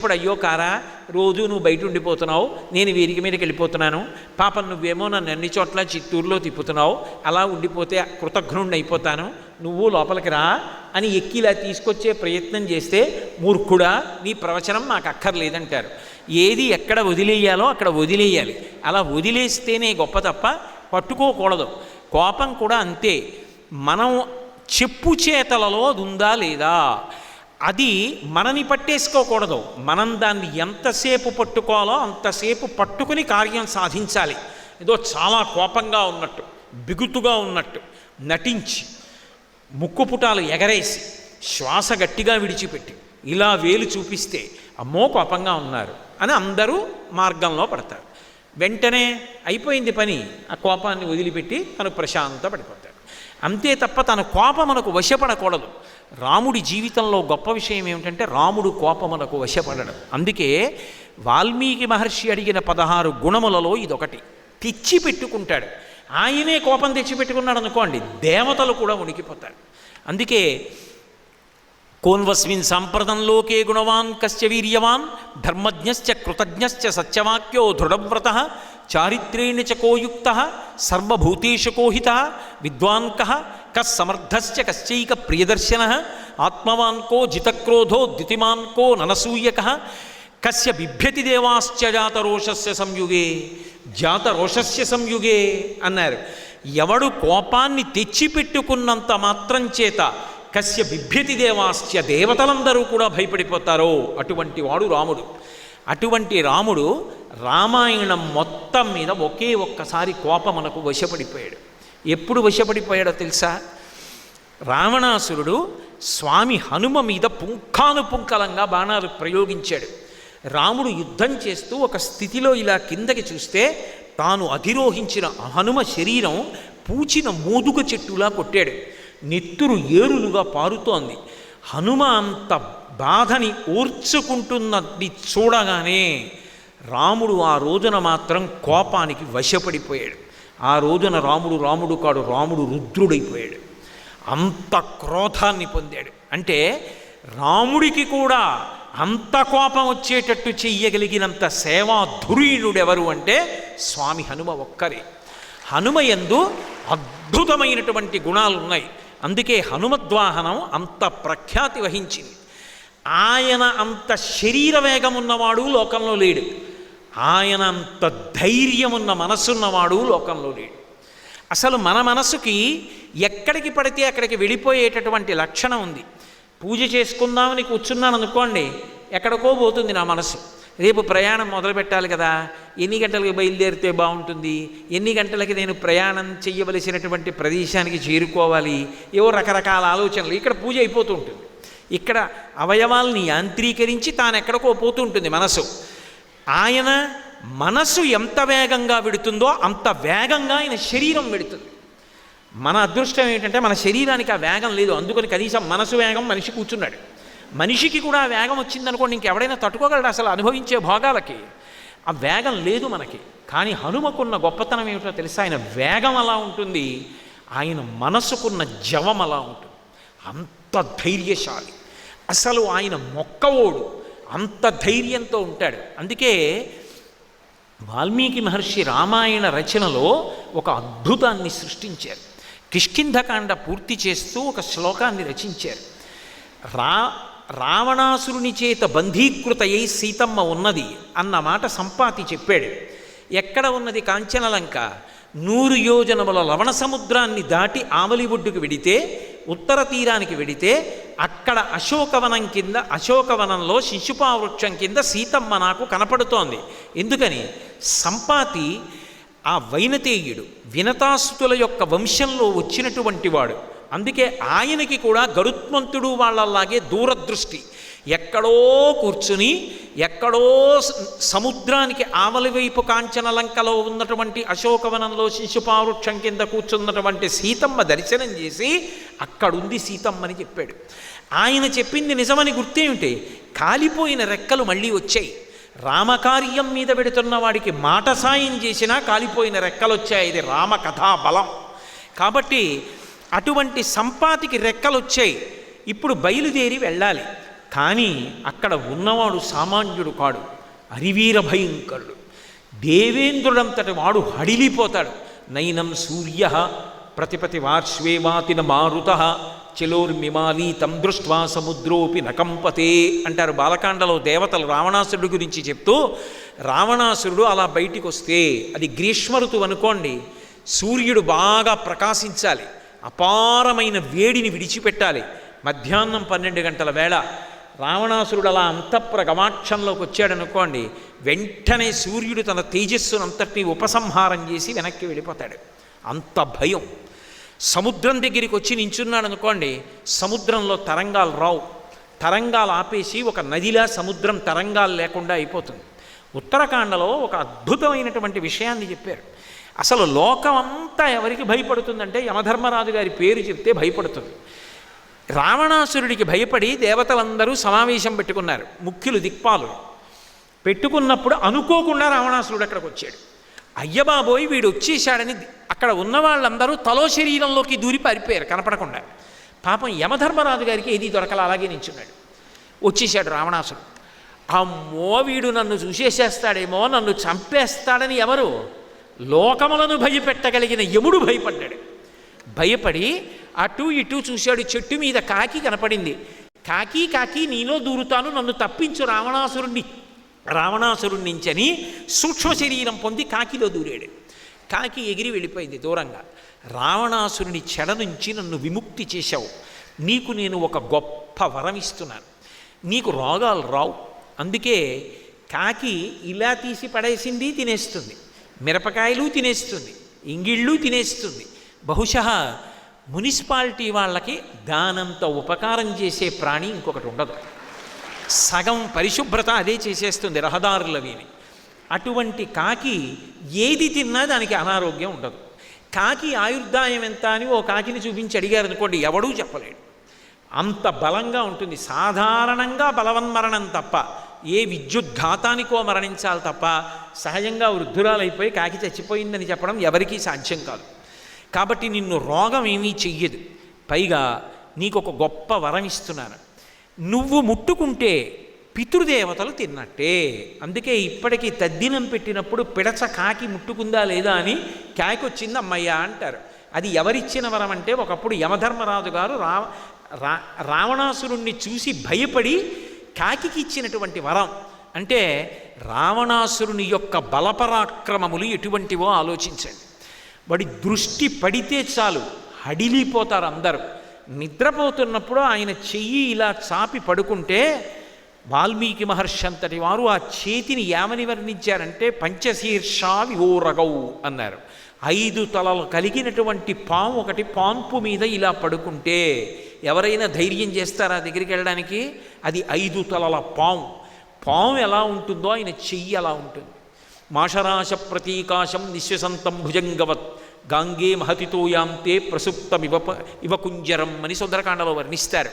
ఇప్పుడు అయ్యో కారా రోజు నువ్వు బయట ఉండిపోతున్నావు నేను వీరికి మీదకి వెళ్ళిపోతున్నాను. పాపం నువ్వేమో నన్ను అన్ని చోట్ల చిత్తూరులో తిప్పుతున్నావు అలా ఉండిపోతే కృతఘ్నుణ్ణి అయిపోతాను. నువ్వు లోపలికి రా అని ఎక్కిలా తీసుకొచ్చే ప్రయత్నం చేస్తే మూర్ఖుడా నీ ప్రవచనం నాకు అక్కర్లేదంటారు. ఏది ఎక్కడ వదిలేయాలో అక్కడ వదిలేయాలి. అలా వదిలేస్తేనే గొప్ప తప్ప పట్టుకోకూడదు. కోపం కూడా అంతే. మనం చెప్పు చేతలలో అది ఉందా లేదా? అది మనని పట్టేసుకోకూడదు. మనం దాన్ని ఎంతసేపు పట్టుకోవాలో అంతసేపు పట్టుకుని కార్యం సాధించాలి. ఏదో చాలా కోపంగా ఉన్నట్టు బిగుతుగా ఉన్నట్టు నటించి ముక్కు పుటాలు ఎగరేసి శ్వాస గట్టిగా విడిచిపెట్టి ఇలా వేలు చూపిస్తే అమ్మో కోపంగా ఉన్నారు అని అందరూ మార్గంలో పడతారు. వెంటనే అయిపోయింది పని ఆ కోపాన్ని వదిలిపెట్టి తను ప్రశాంత పడిపోతాడు అంతే తప్ప తన కోపమునకు వశపడకూడదు. రాముడి జీవితంలో గొప్ప విషయం ఏమిటంటే రాముడు కోపమునకు వశపడడం. అందుకే వాల్మీకి మహర్షి అడిగిన పదహారు గుణములలో ఇదొకటి. తెచ్చి పెట్టుకుంటాడు. ఆయనే కోపం తెచ్చిపెట్టుకున్నాడు అనుకోండి దేవతలు కూడా ఉనికిపోతారు. అందుకే కోన్వస్మిన్ సాంప్రదంలోకే గుణవాన్ కశ్చ వీర్యవాన్ ధర్మజ్ఞశ్చ కృతజ్ఞశ్చ సత్యవాక్యో దృఢవ్రత చారిత్రేణ చకోయుక్త సర్వభూతేశకోహిత సర్వభూతేషు కోహిత విద్వాన్ కశ్చైక ప్రియదర్శన ఆత్మవాన్కో జితక్రోధో ద్యుతిమాన్కో ననసూయక కస్య బిభ్యతి దేవాశ్చ జాతరోషస్య సంయుగే జాతరోషస్య సంయుగే అన్నారు. ఎవడు కోపాన్ని తెచ్చిపెట్టుకున్నంత మాత్రం చేత కస్య బిభ్యతి దేవాశ్చ దేవతలందరూ కూడా భయపడిపోతారో అటువంటి వాడు రాముడు. అటువంటి రాముడు రామాయణం మొత్తం మీద ఒకే ఒక్కసారి కోపమునకు వశపడిపోయాడు. ఎప్పుడు వశపడిపోయాడో తెలుసా? రావణాసురుడు స్వామి హనుమ మీద పుంఖానుపుంఖలంగా బాణాలు ప్రయోగించాడు. రాముడు యుద్ధం చేస్తూ ఒక స్థితిలో ఇలా కిందకి చూస్తే తాను అధిరోహించిన హనుమ శరీరం పూచిన మోదుగ చెట్టులా కొట్టాడు. నెత్తురు ఏరులుగా పారుతోంది. హనుమ అంత బాధని ఓర్చుకుంటున్నది చూడగానే రాముడు ఆ రోజున మాత్రం కోపానికి వశపడిపోయాడు. ఆ రోజున రాముడు రాముడు కాడు రాముడు రుద్రుడైపోయాడు. అంత క్రోధాన్ని పొందాడు. అంటే రాముడికి కూడా అంత కోపం వచ్చేటట్టు చెయ్యగలిగినంత సేవా ధురీణుడెవరు అంటే స్వామి హనుమ ఒక్కరే. హనుమ ఎందు అద్భుతమైనటువంటి గుణాలు ఉన్నాయి అందుకే హనుమద్వాహనం అంత ప్రఖ్యాతి వహించింది. ఆయన అంత శరీర వేగం ఉన్నవాడు లోకంలో లేడు. ఆయన అంత ధైర్యం ఉన్న మనసున్నవాడు లోకంలో లేడు. అసలు మన మనసుకి ఎక్కడికి పడితే అక్కడికి వెళ్ళిపోయేటటువంటి లక్షణం ఉంది. పూజ చేసుకుందామని కూర్చున్నాను అనుకోండి ఎక్కడికో పోతుంది నా మనసు. రేపు ప్రయాణం మొదలు పెట్టాలి కదా ఎన్ని గంటలకు బయలుదేరితే బాగుంటుంది ఎన్ని గంటలకి నేను ప్రయాణం చేయవలసినటువంటి ప్రదేశానికి చేరుకోవాలి ఏవో రకరకాల ఆలోచనలు. ఇక్కడ పూజ అయిపోతూ ఉంటుంది. ఇక్కడ అవయవాల్ని యాంత్రీకరించి తాను ఎక్కడికో పోతూ ఉంటుంది మనసు. ఆయన మనసు ఎంత వేగంగా విడుతుందో అంత వేగంగా ఆయన శరీరం విడుతుంది. మన అదృష్టం ఏంటంటే మన శరీరానికి ఆ వేగం లేదు. అందుకని కనీసం మనసు వేగం మనిషి కూర్చున్నాడు. మనిషికి కూడా ఆ వేగం వచ్చిందనుకోండి ఇంకెవడైనా తట్టుకోగలడు? అసలు అనుభవించే భోగాలకి ఆ వేగం లేదు మనకి. కానీ హనుమకున్న గొప్పతనం ఏమిటో తెలుసా? ఆయన వేగం అలా ఉంటుంది ఆయన మనసుకున్న జవం అలా ఉంటుంది. అంత ధైర్యశాలి. అసలు ఆయన మొక్కవోడు అంత ధైర్యంతో ఉంటాడు. అందుకే వాల్మీకి మహర్షి రామాయణ రచనలో ఒక అద్భుతాన్ని సృష్టించారు. కిష్కింధకాండ పూర్తి చేస్తూ ఒక శ్లోకాన్ని రచించారు. రా రావణాసురుని చేత బంధీకృతయ్యి సీతమ్మ ఉన్నది అన్న మాట సంపాతి చెప్పాడు. ఎక్కడ ఉన్నది కాంచనలంక? నూరు యోజనముల లవణ సముద్రాన్ని దాటి ఆమలి ఒడ్డుకు వెడితే ఉత్తర తీరానికి వెడితే అక్కడ అశోకవనం కింద అశోకవనంలో శిశుపావృక్షం కింద సీతమ్మ నాకు కనపడుతోంది. ఎందుకని? సంపాతి ఆ వైనతేయుడు వినతాసుతుల యొక్క వంశంలో వచ్చినటువంటి వాడు. అందుకే ఆయనకి కూడా గరుత్మంతుడు వాళ్ళలాగే దూరదృష్టి. ఎక్కడో కూర్చుని ఎక్కడో సముద్రానికి ఆవలి వైపు కాంచనలంకలో ఉన్నటువంటి అశోకవనంలో శిశుపావృక్షం కింద కూర్చున్నటువంటి సీతమ్మ దర్శనం చేసి అక్కడుంది సీతమ్మని చెప్పాడు. ఆయన చెప్పింది నిజమని గుర్తేమిటి కాలిపోయిన రెక్కలు మళ్ళీ వచ్చాయి. రామకార్యం మీద పెడుతున్న వాడికి మాట సాయం చేసినా కాలిపోయిన రెక్కలు వచ్చాయి ఇది రామకథా బలం కాబట్టి అటువంటి సంపాతికి రెక్కలు వచ్చాయి ఇప్పుడు బయలుదేరి వెళ్ళాలి. కానీ అక్కడ ఉన్నవాడు సామాన్యుడు కాడు. అరివీర భయంకరుడు. దేవేంద్రుడంతటి వాడు హడిలిపోతాడు. నైనం సూర్య ప్రతిపతి వార్ష్వేవాతిన మారుత. చెలోర్మిమాలి తం దృష్ట్వా సముద్రోపి నకంపతే అంటారు బాలకాండలో దేవతలు రావణాసురుడి గురించి చెప్తూ రావణాసురుడు అలా బయటికి వస్తే అది గ్రీష్మ ఋతువు అనుకోండి సూర్యుడు బాగా ప్రకాశించాలి అపారమైన వేడిని విడిచిపెట్టాలి. మధ్యాహ్నం పన్నెండు గంటల వేళ రావణాసురుడు అలా అంతఃపుర గమాక్షంలోకి వచ్చాడనుకోండి వెంటనే సూర్యుడు తన తేజస్సును అంతటినీ ఉపసంహారం చేసి వెనక్కి వెళ్ళిపోతాడు. అంత భయం. సముద్రం దగ్గరికి వచ్చి నించున్నాడు అనుకోండి సముద్రంలో తరంగాలు రావు. తరంగాలు ఆపేసి ఒక నదిలా సముద్రం తరంగాలు లేకుండా అయిపోతుంది. ఉత్తరాఖండలో ఒక అద్భుతమైనటువంటి విషయాన్ని చెప్పారు. అసలు లోకం అంతా ఎవరికి భయపడుతుందంటే యమధర్మరాజు గారి పేరు చెప్తే భయపడుతుంది. రావణాసురుడికి భయపడి దేవతలందరూ సమావేశం పెట్టుకున్నారు ముఖ్యులు దిక్పాలు పెట్టుకున్నప్పుడు అనుకోకుండా రావణాసురుడు అక్కడికి వచ్చాడు. అయ్యబాబోయ్ వీడు వచ్చేశాడని అక్కడ ఉన్న వాళ్ళందరూ తలో శరీరంలోకి దూరి పారిపోయారు కనపడకుండా. పాపం యమధర్మరాజు గారికి ఏది దొరకల అలాగే నించున్నాడు. వచ్చేసాడు రావణాసుడు. అమ్మో వీడు నన్ను చూసేసేస్తాడేమో నన్ను చంపేస్తాడని ఎవరు? లోకములను భయపెట్టగలిగిన యముడు భయపడ్డాడు. భయపడి అటు ఇటు చూశాడు చెట్టు మీద కాకి కనపడింది. కాకి కాకి నీలో దూరుతాను నన్ను తప్పించు రావణాసురుణ్ణి. రావణాసురుడి నుంచని సూక్ష్మ శరీరం పొంది కాకిలో దూరాడు. కాకి ఎగిరి వెళ్ళిపోయింది దూరంగా. రావణాసురుని చెడ నుంచి నన్ను విముక్తి చేశావు. నీకు నేను ఒక గొప్ప వరం ఇస్తున్నాను. నీకు రోగాలు రావు. అందుకే కాకి ఇలా తీసి పడేసింది తినేస్తుంది. మిరపకాయలు తినేస్తుంది. ఇంగిళ్ళు తినేస్తుంది. బహుశా మున్సిపాలిటీ వాళ్ళకి దానంత ఉపకారం చేసే ప్రాణి ఇంకొకటి ఉండదు. సగం పరిశుభ్రత అదే చేసేస్తుంది రహదారులవిని అటువంటి కాకి ఏది తిన్నా దానికి అనారోగ్యం ఉండదు. కాకి ఆయుర్దాయం ఎంత అని ఓ కాకిని చూపించి అడిగారు అనుకోండి ఎవడూ చెప్పలేడు. అంత బలంగా ఉంటుంది సాధారణంగా బలవన్మరణం తప్ప ఏ విద్యుద్ఘాతానికో మరణించాలి తప్ప సహజంగా వృద్ధురాలైపోయి కాకి చచ్చిపోయిందని చెప్పడం ఎవరికీ సాధ్యం కాదు. కాబట్టి నిన్ను రోగం ఏమీ చెయ్యదు. పైగా నీకు ఒక గొప్ప వరం ఇస్తున్నాను. నువ్వు ముట్టుకుంటే పితృదేవతలు తిన్నట్టే. అందుకే ఇప్పటికీ తద్దినం పెట్టినప్పుడు పిడచ కాకి ముట్టుకుందా లేదా అని కాకి వచ్చింది అమ్మయ్య అంటారు. అది ఎవరిచ్చిన వరం అంటే ఒకప్పుడు యమధర్మరాజు గారు రా రా రావణాసురుణ్ణి చూసి భయపడి కాకికి ఇచ్చినటువంటి వరం అంటే రావణాసురుని యొక్క బలపరాక్రమములు ఎటువంటివో ఆలోచించండి. వాడి దృష్టి పడితే చాలు హడిలిపోతారు అందరూ. నిద్రపోతున్నప్పుడు ఆయన చెయ్యి ఇలా చాపి పడుకుంటే వాల్మీకి మహర్షి అంతటి వారు ఆ చేతిని ఏమని వర్ణించారంటే పంచశీర్షా వివోరగౌ అన్నారు. ఐదు తలలు కలిగినటువంటి పాము ఒకటి పాన్పు మీద ఇలా పడుకుంటే ఎవరైనా ధైర్యం చేస్తారా దగ్గరికి వెళ్ళడానికి? అది ఐదు తలల పాము. పాము ఎలా ఉంటుందో ఆయన చెయ్యి అలా ఉంటుంది. మాషరాశ ప్రతీకాశం నిశ్వసంతం భుజంగవత్. గాంగే మహతితోయాంతే ప్రసుప్తమివ ఇవకుంజరం అని సుందరకాండలో వర్ణిస్తారు.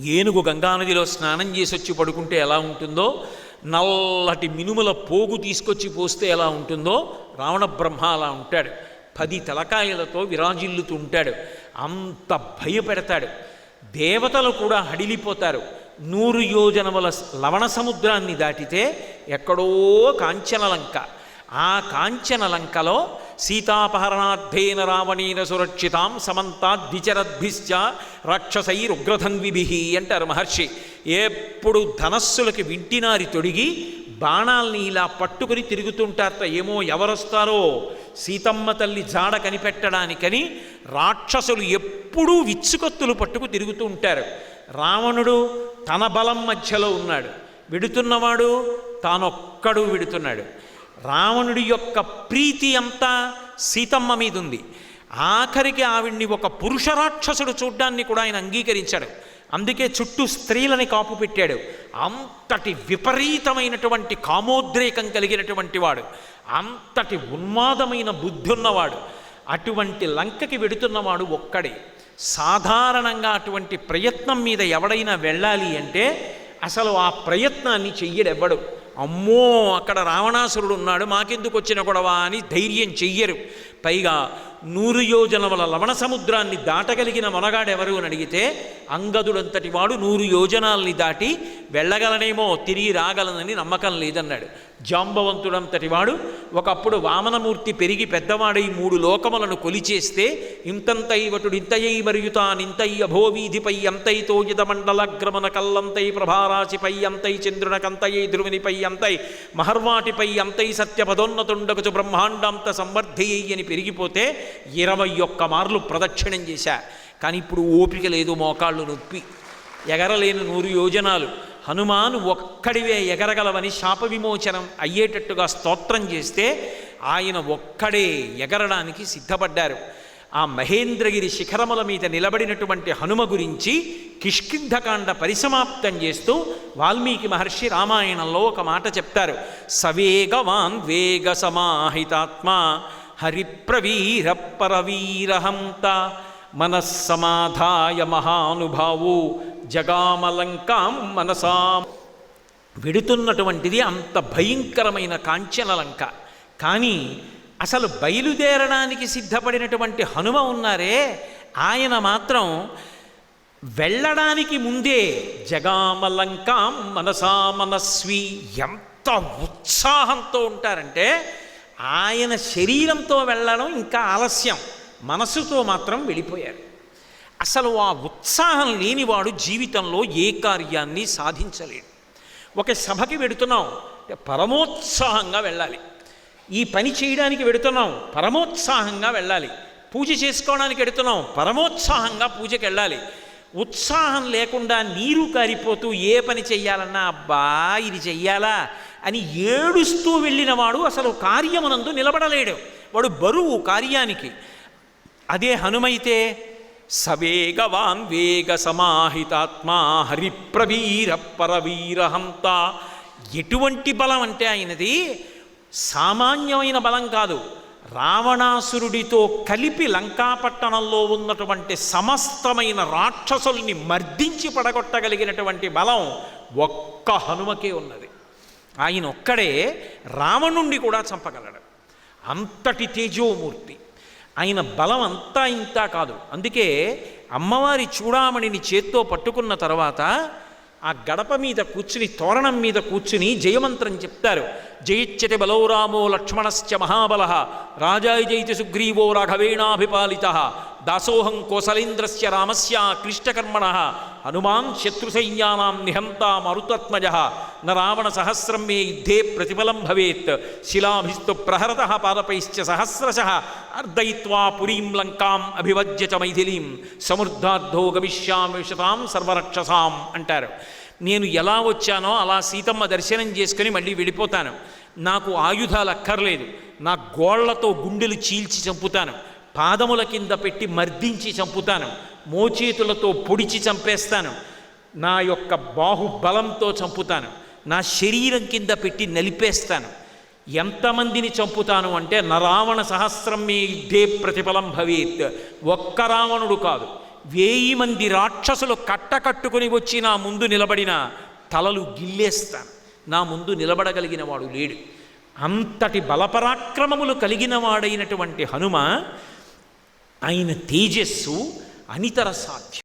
ఏనుగు గంగానదిలో స్నానం చేసి వచ్చి పడుకుంటే ఎలా ఉంటుందో నల్లటి మినుముల పోగు తీసుకొచ్చి పోస్తే ఎలా ఉంటుందో రావణ బ్రహ్మ అలా ఉంటాడు. పది తలకాయలతో విరాజిల్లుతూ ఉంటాడు అంత భయపెడతాడు. దేవతలు కూడా హడిలిపోతారు. నూరు యోజనముల లవణ సముద్రాన్ని దాటితే ఎక్కడో కాంచనలంక ఆ కాంచనలంకలో సీతాపహరణార్థేన రావణేన సురక్షితాం సమంతాద్విచరద్భిశ్చ రాక్షసైరుగ్రధన్విభి అంటారు మహర్షి. ఎప్పుడు ధనస్సులకి వింటినారి తొడిగి బాణాల్ని ఇలా పట్టుకుని తిరుగుతుంటారట ఏమో ఎవరొస్తారో? సీతమ్మ తల్లి జాడ కనిపెట్టడానికని రాక్షసులు ఎప్పుడూ విచ్చుకత్తులు పట్టుకు తిరుగుతూ ఉంటారు. రావణుడు తన బలం మధ్యలో ఉన్నాడు. విడుతున్నవాడు తానొక్కడు విడుతున్నాడు. రావణుడి యొక్క ప్రీతి అంతా సీతమ్మ మీద ఉంది ఆఖరికి ఆవిడ్ని ఒక పురుష రాక్షసుడు చూడ్డాన్ని కూడా ఆయన అంగీకరించాడు. అందుకే చుట్టూ స్త్రీలని కాపు పెట్టాడు. అంతటి విపరీతమైనటువంటి కామోద్రేకం కలిగినటువంటి వాడు. అంతటి ఉన్మాదమైన బుద్ధి ఉన్నవాడు అటువంటి లంకకి వెడుతున్నవాడు ఒక్కడే. సాధారణంగా అటువంటి ప్రయత్నం మీద ఎవడైనా వెళ్ళాలి అంటే అసలు ఆ ప్రయత్నాన్ని చెయ్యడెవ్వడు. అమ్మో అక్కడ రావణాసురుడు ఉన్నాడు మాకెందుకు వచ్చిన గొడవ అని ధైర్యం చెయ్యరు. పైగా నూరు యోజనముల లవణ సముద్రాన్ని దాటగలిగిన మొనగాడెవరు అని అడిగితే అంగదుడంతటి వాడు నూరు యోజనాల్ని దాటి వెళ్ళగలనేమో తిరిగి రాగలనని నమ్మకం లేదన్నాడు. జాంబవంతుడంతటి వాడు ఒకప్పుడు వామనమూర్తి పెరిగి పెద్దవాడై మూడు లోకములను కొలిచేస్తే ఇంతంతై వటుడు ఇంతయై మరియుతానింతై అభోవీధిపై అంతై మండలగ్రమణ కల్లంతై ప్రభారాశిపై అంతై చంద్రునకంతయై ధ్రువునిపై అంతై మహర్వాటిపై అంతై సత్యపదోన్నతుండకచు బ్రహ్మాండాంత సంవర్ధి అని పెరిగిపోతే ఇరవై ఒక్క మార్లు ప్రదక్షిణం చేశా. కానీ ఇప్పుడు ఓపిక లేదు మోకాళ్ళు నొప్పి. ఎగరలేని నూరు యోజనాలు. హనుమాను ఒక్కడివే ఎగరగలవని శాప విమోచనం అయ్యేటట్టుగా స్తోత్రం చేస్తే ఆయన ఒక్కడే ఎగరడానికి సిద్ధపడ్డారు. ఆ మహేంద్రగిరి శిఖరముల మీద నిలబడినటువంటి హనుమ గురించి కిష్కింధకాండ పరిసమాప్తం చేస్తూ వాల్మీకి మహర్షి రామాయణంలో ఒక మాట చెప్తారు. సవేగవాన్ వేగ సమాహితాత్మ హరిప్రవీర పరవీరహంత మనస్సమాధాయ మహానుభావు జగామలంకాం మనసా. వెడుతున్నటువంటిది అంత భయంకరమైన కాంచనలంక కానీ అసలు బయలుదేరడానికి సిద్ధపడినటువంటి హనుమ ఉన్నారే? ఆయన మాత్రం వెళ్ళడానికి ముందే జగామలంకాం మనసా మనస్వి ఎంత ఉత్సాహంతో ఉంటారంటే ఆయన శరీరంతో వెళ్ళడం ఇంకా ఆలస్యం. మనసుతో మాత్రం వెళ్ళిపోయారు. అసలు ఆ ఉత్సాహం లేనివాడు జీవితంలో ఏ కార్యాన్ని సాధించలేడు. ఒక సభకి వెడుతున్నాం పరమోత్సాహంగా వెళ్ళాలి. ఈ పని చేయడానికి వెడుతున్నాం పరమోత్సాహంగా వెళ్ళాలి. పూజ చేసుకోవడానికి వెడుతున్నాం పరమోత్సాహంగా పూజకి వెళ్ళాలి. ఉత్సాహం లేకుండా నీరు కారిపోతూ ఏ పని చెయ్యాలన్నా అబ్బా ఇది చెయ్యాలా అని ఏడుస్తూ వెళ్ళిన వాడు అసలు కార్యమునందు నిలబడలేడు. వాడు బరువు కార్యానికి. అదే హనుమైతే సవేగవాన్ వేగ సమాహితాత్మా హరిప్రవీర పరవీరహంత ఎటువంటి బలం అంటే ఆయనది? సామాన్యమైన బలం కాదు. రావణాసురుడితో కలిపి లంకాపట్టణంలో ఉన్నటువంటి సమస్తమైన రాక్షసుల్ని మర్దించి పడగొట్టగలిగినటువంటి బలం ఒక్క హనుమకే ఉన్నది. ఆయన ఒక్కడే రావణుండి కూడా చంపగలడు. అంతటి తేజోమూర్తి. ఆయన బలం అంతా ఇంత కాదు. అందుకే అమ్మవారి చూడామణిని చేత్తో పట్టుకున్న తర్వాత ఆ గడప మీద కూర్చుని తోరణం మీద కూర్చుని జయమంత్రం చెప్తారు. జయిచ్చతి బలో రామో లక్ష్మణశ్చ మహాబల రాజాయ జయితి సుగ్రీవో రాఘవేణాభిపాలిత దాసోహం కోసలేంద్రస్య రామస్య క్లిష్టకర్మణ హనుమాన్ శత్రుసైన్యానాం నిహంతా మరుతత్మజ న రావణ సహస్రం మే యుద్ధే ప్రతిఫలం భవేత్ శిలాభిస్తు ప్రహరత పాదపైశ్చ సహస్రశ అర్ధయిత్వా పురీం లంకాం అభివజ్య చ మైథిలీం సమృద్ధార్థో గమిష్యామి శతాం సర్వరక్షసాం అంటారు. నేను ఎలా వచ్చానో అలా సీతమ్మ దర్శనం చేసుకుని మళ్ళీ వెళ్ళిపోతాను. నాకు ఆయుధాలు అక్కర్లేదు. నా గోళ్ళతో గుండెలు చీల్చి చంపుతాను. పాదముల కింద పెట్టి మర్దించి చంపుతాను. మోచేతులతో పొడిచి చంపేస్తాను. నా యొక్క బాహుబలంతో చంపుతాను. నా శరీరం కింద పెట్టి నలిపేస్తాను. ఎంతమందిని చంపుతాను అంటే నరావణ సహస్రం మీ యుద్ధే ప్రతిఫలం భవేత్. ఒక్క రావణుడు కాదు. వేయి మంది రాక్షసులు కట్టకట్టుకుని వచ్చి నా ముందు నిలబడిన తలలు గిల్లేస్తాను. నా ముందు నిలబడగలిగిన వాడు లేడు. అంతటి బలపరాక్రమములు కలిగిన వాడైనటువంటి హనుమ ఆయన తేజస్సు అనితర సాధ్యం.